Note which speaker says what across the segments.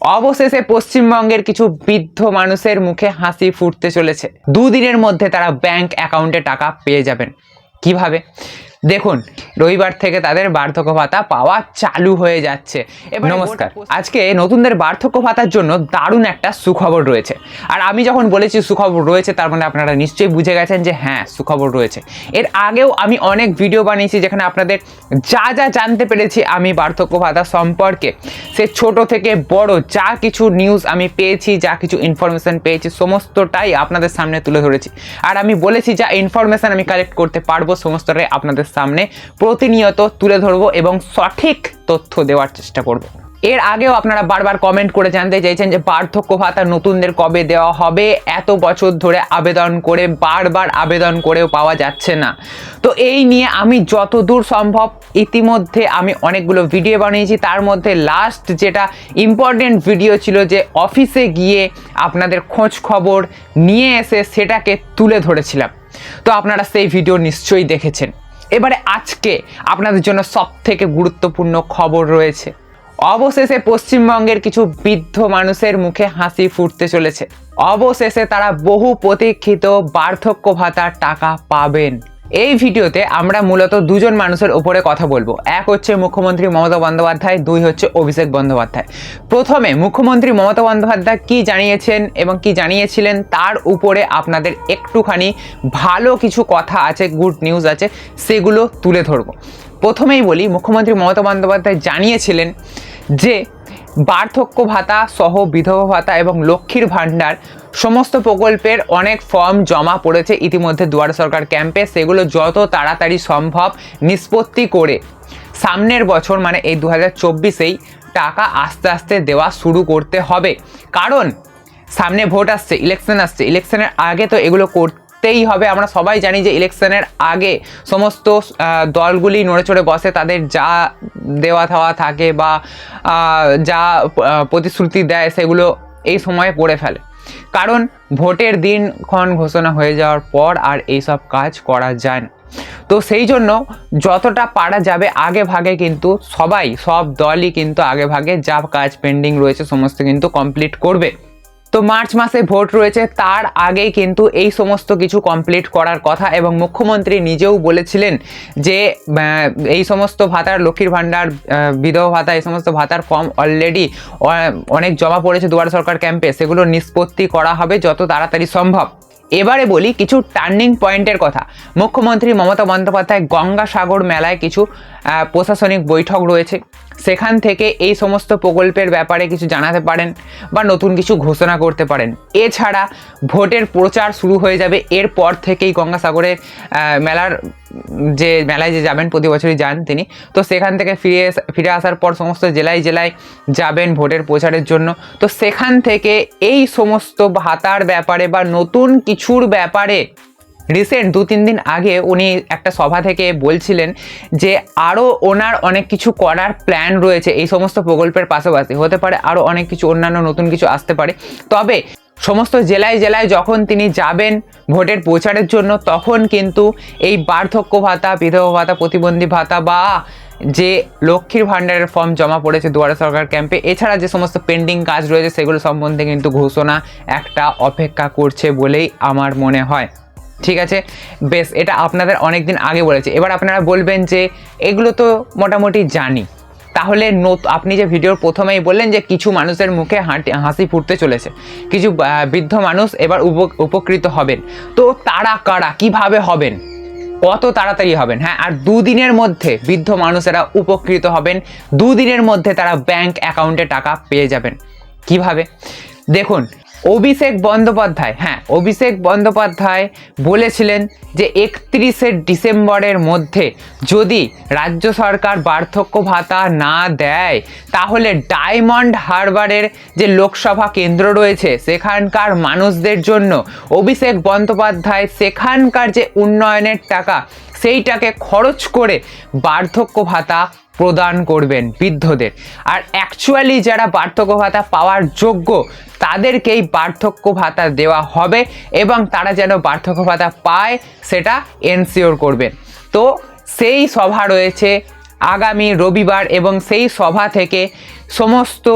Speaker 1: অবশেষে পশ্চিমবঙ্গের কিছু বৃদ্ধ মানুষের মুখে হাসি ফুটতে চলেছে। দুদিনের মধ্যে তারা ব্যাংক অ্যাকাউন্টে টাকা পেয়ে যাবেন। কীভাবে? দেখুন রবিবার থেকে তাদের বার্ধক্য ভাতা পাওয়া চালু হয়ে যাচ্ছে। এবার নমস্কার। আজকে নতুনদের বার্ধক্য ভাতার জন্য দারুণ একটা সুখবর রয়েছে। আর আমি যখন বলেছি সুখবর রয়েছে তার মানে আপনারা নিশ্চয়ই বুঝে গেছেন যে হ্যাঁ সুখবর রয়েছে। এর আগেও আমি অনেক ভিডিও বানিয়েছি যেখানে আপনাদের যা যা জানতে পেরেছি আমি বার্ধক্য ভাতা সম্পর্কে। সে ছোট থেকে বড় যা কিছু নিউজ আমি পেয়েছি যা কিছু ইনফরমেশন পেয়েছি সমস্তটাই আপনাদের সামনে তুলে ধরেছি। আর আমি বলেছি যা ইনফরমেশন আমি কালেক্ট করতে পারব সমস্তটাই আপনাদের সামনে প্রতিনিয়ত তুলে ধরবো এবং সঠিক তথ্য দেওয়ার চেষ্টা করব। এর আগেও আপনারা বারবার কমেন্ট করে জানতে চাইছেন যে বার্ধক্য ভাতা নতুনদের কবে দেওয়া হবে? এত বছর ধরে আবেদন করে বারবার আবেদন করেও পাওয়া যাচ্ছে না। তো এই নিয়ে আমি যতদূর সম্ভব ইতিমধ্যে আমি অনেকগুলো ভিডিও বানিয়েছি। তার মধ্যে লাস্ট যেটা ইম্পর্টেন্ট ভিডিও ছিল যে অফিসে গিয়ে আপনাদের খোঁজ খবর নিয়ে এসে সেটাকে তুলে ধরেছিলাম। তো আপনারা সেই ভিডিও নিশ্চয়ই দেখেছেন। এবারে আজকে আপনাদের জন্য সব থেকে গুরুত্বপূর্ণ খবর রয়েছে। অবশেষে পশ্চিমবঙ্গের কিছু বৃদ্ধ মানুষের মুখে হাসি ফুটতে চলেছে। অবশেষে তারা বহু প্রতীক্ষিত বার্ধক্য ভাতার টাকা পাবেন। এই ভিডিওতে আমরা মূলত দুজন মানুষের উপরে কথা বলব। এক হচ্ছে মুখ্যমন্ত্রী মমতা বন্দ্যোপাধ্যায়, দুই হচ্ছে অভিষেক বন্দ্যোপাধ্যায়। প্রথমে মুখ্যমন্ত্রী মমতা বন্দ্যোপাধ্যায় কি জানিয়েছেন এবং কি জানিয়েছিলেন তার উপরে আপনাদের একটুখানি ভালো কিছু কথা আছে গুড নিউজ আছে, সেগুলো তুলে ধরবো। প্রথমেই বলি, মুখ্যমন্ত্রী মমতা বন্দ্যোপাধ্যায় জানিয়েছিলেন যে বার্ধক্য ভাতা সহ বিধবা ভাতা এবং লক্ষ্মীর ভাণ্ডার সমস্ত প্রকল্পের অনেক ফর্ম জমা পড়েছে ইতিমধ্যে দুয়ার সরকার ক্যাম্পে। সেগুলো যত তাড়াতাড়ি সম্ভব নিষ্পত্তি করে সামনের বছর মানে এই দু হাজার চব্বিশেই টাকা আস্তে আস্তে দেওয়া শুরু করতে হবে। কারণ সামনে ভোট আসছে ইলেকশন আসছে ইলেকশনের আগে তো এগুলো করতেই হবে। আমরা সবাই জানি যে ইলেকশনের আগে সমস্ত দলগুলি নড়ে চড়ে বসে তাদের যা দেওয়া থাওয়া থাকে বা যা প্রতিশ্রুতি দেয় সেগুলো এই সময়ে পড়ে ফেলে। কারণ ভোটের দিনক্ষণ ঘোষণা হয়ে যাওয়ার পর আর এইসব কাজ করা যায় না। তো সেই জন্য যতটা পারা যাবে আগে ভাগে কিন্তু সবাই, সব দলই কিন্তু আগে ভাগে যা কাজ পেন্ডিং রয়েছে সমস্ত কিন্তু কমপ্লিট করবে। তো মার্চ মাসে ভোট রয়েছে, তার আগেই কিন্তু এই সমস্ত কিছু কমপ্লিট করার কথা এবং মুখ্যমন্ত্রী নিজেও বলেছিলেন যে এই সমস্ত ভাতার, লক্ষ্মীর ভাণ্ডার বিধবা ভাতা, এই সমস্ত ভাতার ফর্ম অলরেডি অনেক জমা পড়েছে দুয়ার সরকার ক্যাম্পে সেগুলো নিষ্পত্তি করা হবে যত তাড়াতাড়ি সম্ভব। এবারে বলি, কিছু টার্নিং পয়েন্টের কথা। মুখ্যমন্ত্রী মমতা বন্দ্যোপাধ্যায় গঙ্গাসাগর মেলায় কিছু প্রশাসনিক বৈঠক রয়েছে। সেখান থেকে এই সমস্ত প্রকল্পের ব্যাপারে কিছু জানাতে পারেন বা নতুন কিছু ঘোষণা করতে পারেন। এছাড়া ভোটের প্রচার শুরু হয়ে যাবে। এরপর থেকেই গঙ্গাসাগরের মেলার যে মেলায় যে যাবেন, প্রতি বছরই যান তিনি। তো সেখান থেকে ফিরে ফিরে আসার পর সমস্ত জেলায় জেলায় যাবেন ভোটের প্রচারের জন্য। তো সেখান থেকে এই সমস্ত ভাতার ব্যাপারে বা নতুন কিছুর ব্যাপারে রিসেন্ট দু, তিন দিন আগে উনি একটা সভা থেকে বলছিলেন যে আরও ওনার অনেক কিছু করার প্ল্যান রয়েছে এই সমস্ত প্রকল্পের পাশাপাশি। হতে পারে আরও অনেক কিছু, অন্যান্য নতুন কিছু আসতে পারে। তবে সমস্ত জেলায় জেলায় যখন তিনি যাবেন ভোটের প্রচারের জন্য, তখন কিন্তু এই বার্ধক্য ভাতা, বিধবা ভাতা, প্রতিবন্ধী ভাতা বা যে লক্ষ্মীর ভাণ্ডারের ফর্ম জমা পড়েছে দুয়ারে সরকার ক্যাম্পে এছাড়া যে সমস্ত পেন্ডিং কাজ রয়েছে, সেগুলো সম্বন্ধে কিন্তু ঘোষণা একটা অপেক্ষা করছে বলেই আমার মনে হয়। ঠিক আছে? বেশ, এটা আপনাদের অনেক দিন আগে বলেছে। এবার আপনারা বলবেন যে, এগুলো তো মোটামুটি জানি। তাহলে নত- আপনি যে ভিডিওর প্রথমেই বললেন যে, কিছু মানুষের মুখে হাঁটি, হাসি ফুটতে চলেছে। কিছু বৃদ্ধ মানুষ এবার উপ- উপকৃত হবেন। তো তারা কারা? কীভাবে হবেন? কত তাড়াতাড়ি হবেন? হ্যাঁ আর দুদিনের মধ্যে বৃদ্ধ মানুষেরা উপকৃত হবেন। দুদিনের মধ্যে তারা ব্যাংক অ্যাকাউন্টে টাকা পেয়ে যাবেন। কীভাবে? দেখুন অভিষেক বন্দ্যোপাধ্যায় হ্যাঁ অভিষেক বন্দ্যোপাধ্যায় বলেছিলেন যে একত্রিশে ডিসেম্বরের মধ্যে যদি রাজ্য সরকার বার্ধক্য ভাতা না দেয়, তাহলে ডায়মন্ড হারবারের যে লোকসভা কেন্দ্র রয়েছে, সেখানকার মানুষদের জন্য অভিষেক বন্দ্যোপাধ্যায় সেখানকার যে উন্নয়নের টাকা সেইটাকে খরচ করে বার্ধক্য ভাতা প্রদান করবেন বৃদ্ধদের। আর অ্যাকচুয়ালি যারা বার্ধক্য ভাতা পাওয়ার যোগ্য, তাদেরকেই বার্ধক্য ভাতা দেওয়া হবে এবং তারা যেন বার্ধক্য ভাতা পায়, সেটা এনসিওর করবেন। তো সেই সভা রয়েছে আগামী রবিবার এবং সেই সভা থেকে সমস্ত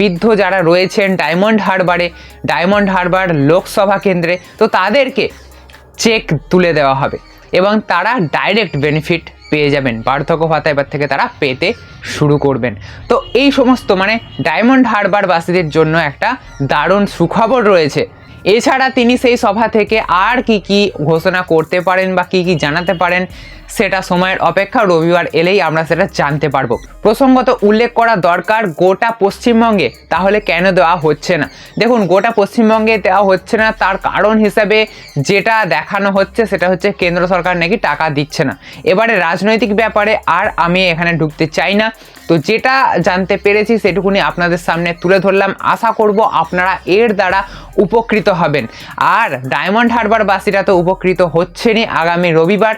Speaker 1: বৃদ্ধ যারা রয়েছেন ডায়মন্ড হারবারে, ডায়মন্ড হারবার লোকসভা কেন্দ্রে, তো তাদেরকে চেক তুলে দেওয়া হবে। এবং তারা ডাইরেক্ট বেনিফিট পেয়ে যাবেন। বার্ধক্য ভাতা এবার থেকে তারা পেতে শুরু করবেন। তো এই সমস্ত মানে ডায়মন্ড হারবার বাসীদের জন্য একটা দারুণ সুখবর রয়েছে। এছাড়া তিনি সেই সভা থেকে আর কি কি ঘোষণা করতে পারেন বা কি কি জানাতে পারেন, সেটা সময়ের অপেক্ষা, রবিবার এলেই আমরা সেটা জানতে পারব। প্রসঙ্গত উল্লেখ করা দরকার, গোটা পশ্চিমবঙ্গে তাহলে কেন দেওয়া হচ্ছে না? দেখুন, গোটা পশ্চিমবঙ্গে দেওয়া হচ্ছে না, তার কারণ হিসাবে যেটা দেখানো হচ্ছে, সেটা হচ্ছে কেন্দ্র সরকার নাকি টাকা দিচ্ছে না। এবারে রাজনৈতিক ব্যাপারে আর আমি এখানে ঢুকতে চাই না। তো যেটা জানতে পেরেছি সেটুকুনি আপনাদের সামনে তুলে ধরলাম। আশা করব আপনারা এর দ্বারা উপকৃত হবেন। আর ডায়মন্ড হারবার বাসীরা তো উপকৃত হচ্ছেনই আগামী রবিবার।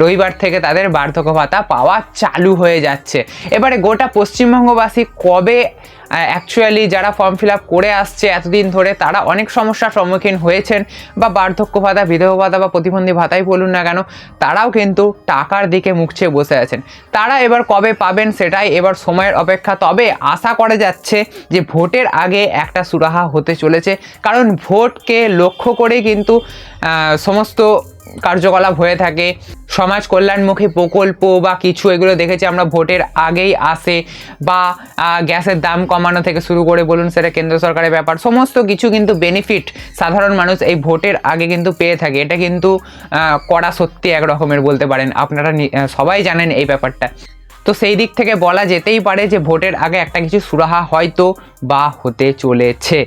Speaker 1: রবিবার থেকে তাদের বার্ধক্য ভাতা পাওয়া চালু হয়ে যাচ্ছে। এবারে গোটা পশ্চিমবঙ্গবাসী কবে অ্যাকচুয়ালি যারা ফর্ম ফিল আপ করে আসছে এতদিন ধরে তারা অনেক সমস্যার সম্মুখীন হয়েছেন। বা বার্ধক্য ভাতা, বিধবা ভাতা বা প্রতিবন্ধী ভাতাই বলুন না কেন, তারাও কিন্তু টাকার দিকে মুখছে বসে আছেন। তারা এবার কবে পাবেন সেটাই এবার সময়ের অপেক্ষা। তবে আশা করা যাচ্ছে যে ভোটের আগে একটা সুরাহা হতে চলেছে। কারণ ভোটকে লক্ষ্য করেই কিন্তু সমস্ত কার্যকলাপ হয়ে থাকে। সমাজ কল্যাণমুখী প্রকল্প বা কিছু, এগুলো দেখেছি আমরা ভোটের আগেই আসে। বা গ্যাসের দাম কমানো থেকে শুরু করে বলুন, সেটা কেন্দ্র সরকারের ব্যাপার, সমস্ত কিছু কিন্তু বেনিফিট সাধারণ মানুষ এই ভোটের আগে কিন্তু পেয়ে থাকে। এটা কিন্তু করা সত্যি এক রকমের বলতে পারেন। আপনারা সবাই জানেন এই ব্যাপারটা। তো সেই দিক থেকে বলা যেতেই পারে যে ভোটের আগে একটা কিছু সুরাহা হয়তো বা হতে চলেছে।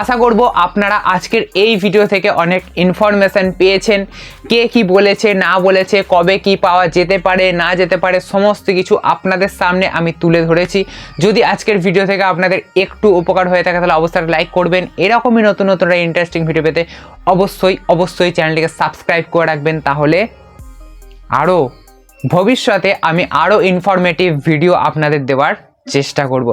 Speaker 1: আশা করব আপনারা আজকের এই ভিডিও থেকে অনেক ইনফরমেশন পেয়েছেন। কে কি বলেছে, না বলেছে, কবে কি পাওয়া যেতে পারে, না যেতে পারে, সমস্ত কিছু আপনাদের সামনে আমি তুলে ধরেছি। যদি আজকের ভিডিও থেকে আপনাদের একটু উপকার হয়ে থাকে, তাহলে অবশ্যই লাইক করবেন। এরকমই নতুন নতুন ইন্টারেস্টিং ভিডিও পেতে অবশ্যই অবশ্যই চ্যানেলটিকে সাবস্ক্রাইব করে রাখবেন, তাহলে আরও ভবিষ্যতে আমি আরও ইনফরমেটিভ ভিডিও আপনাদের দেওয়ার চেষ্টা করব।